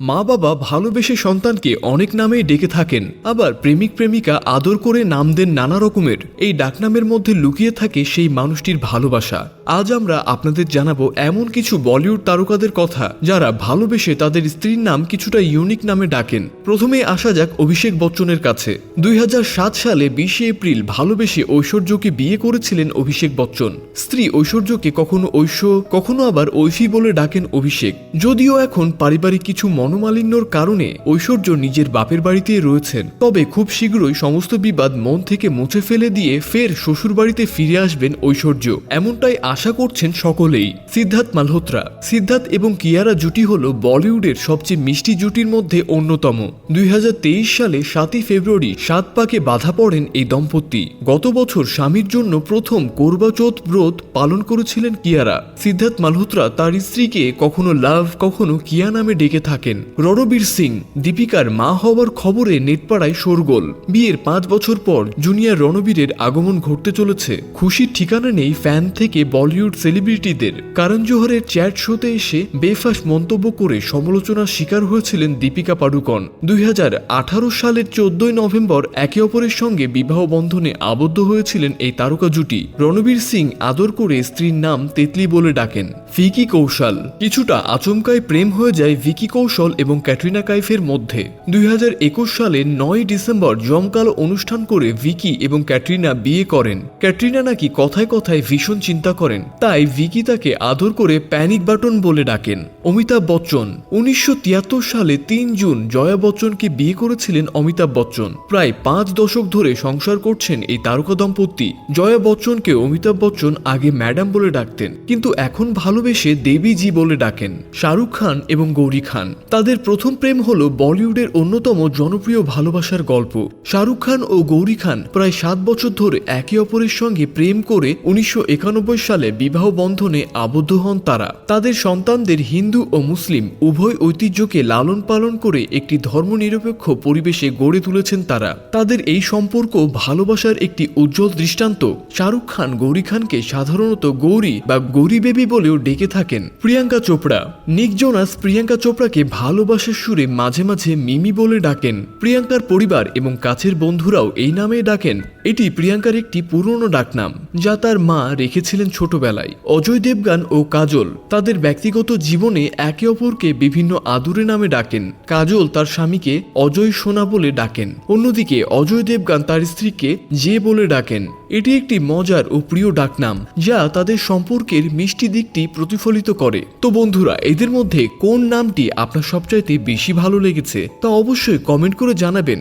মা বাবা ভালোবেসে সন্তানকে অনেক নামেই ডেকে থাকেন। আবার প্রেমিক প্রেমিকা আদর করে নাম দেন নানা রকমের। এই ডাকনামের মধ্যে লুকিয়ে থাকে সেই মানুষটির ভালোবাসা। আজ আমরা আপনাদের জানাব এমন কিছু বলিউড তারকাদের কথা, যারা ভালোবেসে তাদের স্ত্রীর নাম কিছুটা ইউনিক নামে ডাকেন। প্রথমে আসা যাক অভিষেক বচ্চনের কাছে। দুই হাজার সাত সালে বিশে এপ্রিল ভালোবেসে ঐশ্বর্যকে বিয়ে করেছিলেন অভিষেক বচ্চন। স্ত্রী ঐশ্বর্যকে কখনো ঐশ্য, কখনো আবার ঐশী বলে ডাকেন অভিষেক। যদিও এখন পারিবারিক কিছু মনোমালিন্যর কারণে ঐশ্বর্য নিজের বাপের বাড়িতেই রয়েছেন। তবে খুব শীঘ্রই সমস্ত বিবাদ মন থেকে মুছে ফেলে দিয়ে ফের শ্বশুরবাড়িতে ফিরে আসবেন ঐশ্বর্য। এমনটাই আশা করছেন সকলেই। সিদ্ধার্থ মালহোত্রা। সিদ্ধার্থ এবং কিয়ারা জুটি হল বলিউডের সবচেয়ে মিষ্টি জুটির মধ্যে অন্যতম। দুই হাজার তেইশ সালে সাতই ফেব্রুয়ারি সাত পাকে বাধা পড়েন এই দম্পতি। গত বছর স্বামীর জন্য প্রথম কোরবাচৌথ ব্রত পালন করেছিলেন কিয়ারা। সিদ্ধার্থ মালহোত্রা তার স্ত্রীকে কখনো লাভ, কখনো কিয়া নামে ডেকে থাকেন। রণবীর সিং, দীপিকার মা হওয়ার খবরে নেটপাড়ায় শোরগোল। বিয়ের পাঁচ বছর পর জুনিয়র রণবীরের আগমন ঘটতে চলেছে। খুশির ঠিকানা নেই ফ্যান থেকে বলিউড সেলিব্রিটিদের। কারণ জোহরের চ্যাট শোতে এসে বেফাস মন্তব্য করে সমালোচনার শিকার হয়েছিলেন দীপিকা পাডুকন। দুই হাজার আঠারো সালের চোদ্দই নভেম্বর একে অপরের সঙ্গে বিবাহ বন্ধনে আবদ্ধ হয়েছিলেন এই তারকা জুটি। রণবীর সিং আদর করে স্ত্রীর নাম তেতলি বলে ডাকেন। ভিকি কৌশল। কিছুটা আচমকায় প্রেম হয়ে যায় ভিকি কৌশল। এবং ক্যাটরিনা কাইফের মধ্যে। দুই সালের নয় ডিসেম্বর জমকালো অনুষ্ঠান করে ভিকি এবং ক্যাটরিনা বিয়ে করেন। ক্যাটরিনা নাকি কথায় কথায় ভীষণ চিন্তা করেন। তাই ভিকি তাকে আদর করে প্যানিক বাটন বলে ডাকেন। অমিতাভ বচ্চন, উনিশশো তিয়াত্তর সালে তিন জুন জয়া বচ্চনকে বিয়ে করেছিলেন অমিতাভ বচ্চন। প্রায় পাঁচ দশক ধরে সংসার করছেন এই তারকা দম্পতি। জয়া বচ্চনকে অমিতাভ বচ্চন আগে ম্যাডাম বলে ডাকতেন, কিন্তু এখন ভালোবেসে দেবী জি বলে ডাকেন। শাহরুখ খান এবং গৌরী খান। তাদের প্রথম প্রেম হল বলিউডের অন্যতম জনপ্রিয় ভালোবাসার গল্প। শাহরুখ খান ও গৌরী খান প্রায় সাত বছর ধরে একে অপরের সঙ্গে প্রেম করে উনিশশো একানব্বই সালে বিবাহ বন্ধনে আবদ্ধ হন তারা। তাদের সন্তানদের হিন্দু ও মুসলিম উভয় ঐতিহ্যকে লালন পালন করে একটি ধর্মনিরপেক্ষ পরিবেশে গড়ে তুলেছেন তারা। তাদের এই সম্পর্ক ভালোবাসার একটি উজ্জ্বল দৃষ্টান্ত। শাহরুখ খান গৌরী খানকে সাধারণত গৌরী বা গৌরী বেবি বলেও ডেকে থাকেন। প্রিয়াঙ্কা চোপড়া। নিক জোনাস প্রিয়াঙ্কা চোপড়াকে ভালোবাসার সুরে মাঝে মাঝে মিমি বলে ডাকেন। প্রিয়াঙ্কার পরিবার এবং কাছের বন্ধুরাও এই নামে ডাকেন। এটি প্রিয়াঙ্কার একটি পুরনো ডাকনাম, যা তার মা রেখেছিলেন ছোটবেলায়। অজয় দেবগান ও কাজল তাদের ব্যক্তিগত জীবনে একে অপরকে বিভিন্ন আদুরে নামে ডাকেন। কাজল তার স্বামীকে অজয় সোনা বলে ডাকেন। অন্যদিকে অজয় দেবগান তার স্ত্রীকে যে বলে ডাকেন। এটি একটি মজার ও প্রিয় ডাকনাম, যা তাদের সম্পর্কের মিষ্টি দিকটি প্রতিফলিত করে। তো বন্ধুরা, এদের মধ্যে কোন নামটি আপনার সবচাইতে বেশি ভালো লেগেছে তা অবশ্যই কমেন্ট করে জানাবেন।